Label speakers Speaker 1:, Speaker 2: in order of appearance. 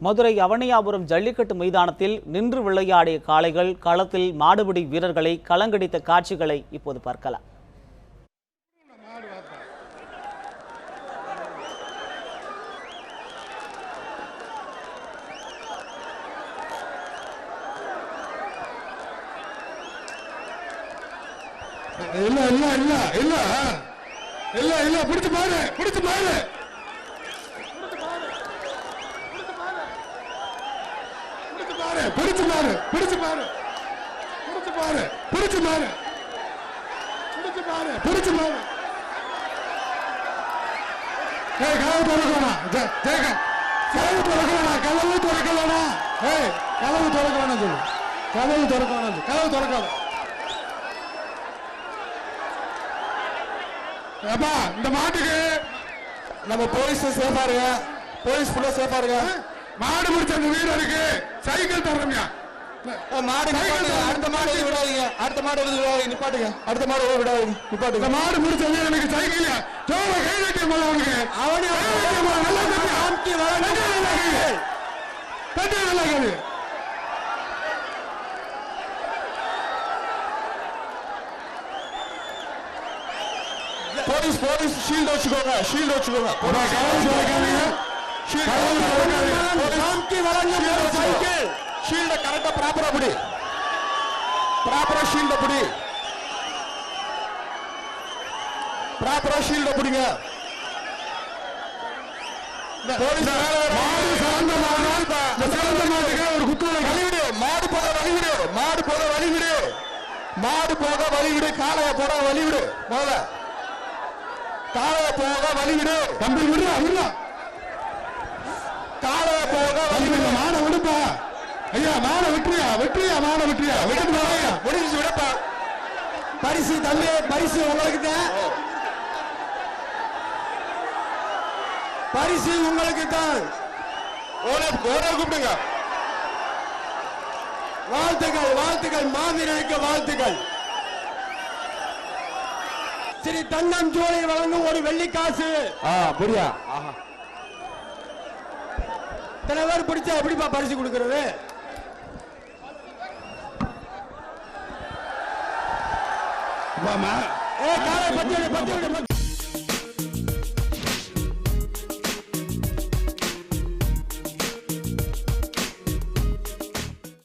Speaker 1: மதுரை அவனியாபுரம் ஜல்லிக்கட்டு மைதானத்தில் நின்று விளையாடிய காளைகள் களத்தில் மாடுபிடி வீரர்களை கலங்கடித்த காட்சிகளை இப்போது பார்க்கலாம்.
Speaker 2: இல்ல இல்ல இல்ல இல்ல. இல்ல இல்ல பிடிச்சு பாரு பிடிச்சு பாரு பிடிச்சு பாரு பிடிச்சு பாரு பிடிச்சு பாரு பிடிச்சு பாரு பிடிச்சு பாரு பிடிச்சு பாரு பிடிச்சு பாரு ஏய் கதவு கதவு கதவு ஏய் கதவு சொல்லு. கதவு கதவு திறக்காத. ஏப்பா இந்த மாட்டுக்கு நம்ம போலீஸ் சேஃபா இருக்க போலீஸ் ஃபுல்லா சேஃபா இருக்க மாடு முடிச்ச அந்த வீரருக்கு சைக்கிள் தர்றோம்யா
Speaker 3: மாடு. அடுத்த மாடு விடாதீங்க. அடுத்த மாடு விடாதீங்க. நிப்பாட்டுங்க. அடுத்த மாடு விடாதீங்க. நிப்பாட்டுங்க.
Speaker 2: மாடு முடிச்ச வீரனுக்கு சைக்கிள் ஜோவ கை கட்டி போல அவனுக்கு.
Speaker 3: அவனே
Speaker 2: கட்டி நல்லா கேளு.
Speaker 3: போலீஸ் போலீஸ் ஷீல்ட் வச்சுக்கோங்க. ஷீல்ட் வச்சுக்கோங்க.
Speaker 2: அப்பா,
Speaker 3: ஆம்கி வளர்ந்து சைக்கிள் ஷீல்ட கரெக்டா ப்ராப்பரா பிடி. ப்ராப்பரா ஷீல்ட பிடி. ப்ராப்பரா ஷீல்ட பிடிங்க.
Speaker 2: மாடு
Speaker 3: போக வழிவிடு மாடு போக வழிவிடு மாடு போக வழிவிடு காளைய போட வழிவிடு முதல்ல. காளைய போக வழிவிடு
Speaker 2: தம்பி விடுறா விடுறா
Speaker 3: காளைய போக
Speaker 2: தம்பி
Speaker 3: வழிவிடு
Speaker 2: இந்த மாடை விடுப்பா ஐயா விட்டுறியா? விட்டுறியா மாடை விட்டுறியா? விட்டுட்டு போறியா
Speaker 3: முடிஞ்சு விடப்பா.
Speaker 4: பரிசு தம்பி பரிசு உங்களுக்கு தான். பரிசு உங்களுக்கு தான்.
Speaker 3: கூப்பிடுங்க.
Speaker 4: வாழ்த்துக்கள் வாழ்த்துக்கள் மாவீரனுக்கு வாழ்த்துக்கள். ஸ்ரீ தன்னம் ஜோலை வழங்கும் ஒரு வெள்ளிக்காசு
Speaker 3: ஆ புரியா
Speaker 4: இத்தனை பேர் பிடிச்சா எப்படிப்பா பரிசு கொடுக்கறது?
Speaker 2: வாமா.
Speaker 4: ஏ காலை பத்தி விடு, பத்தி விடு,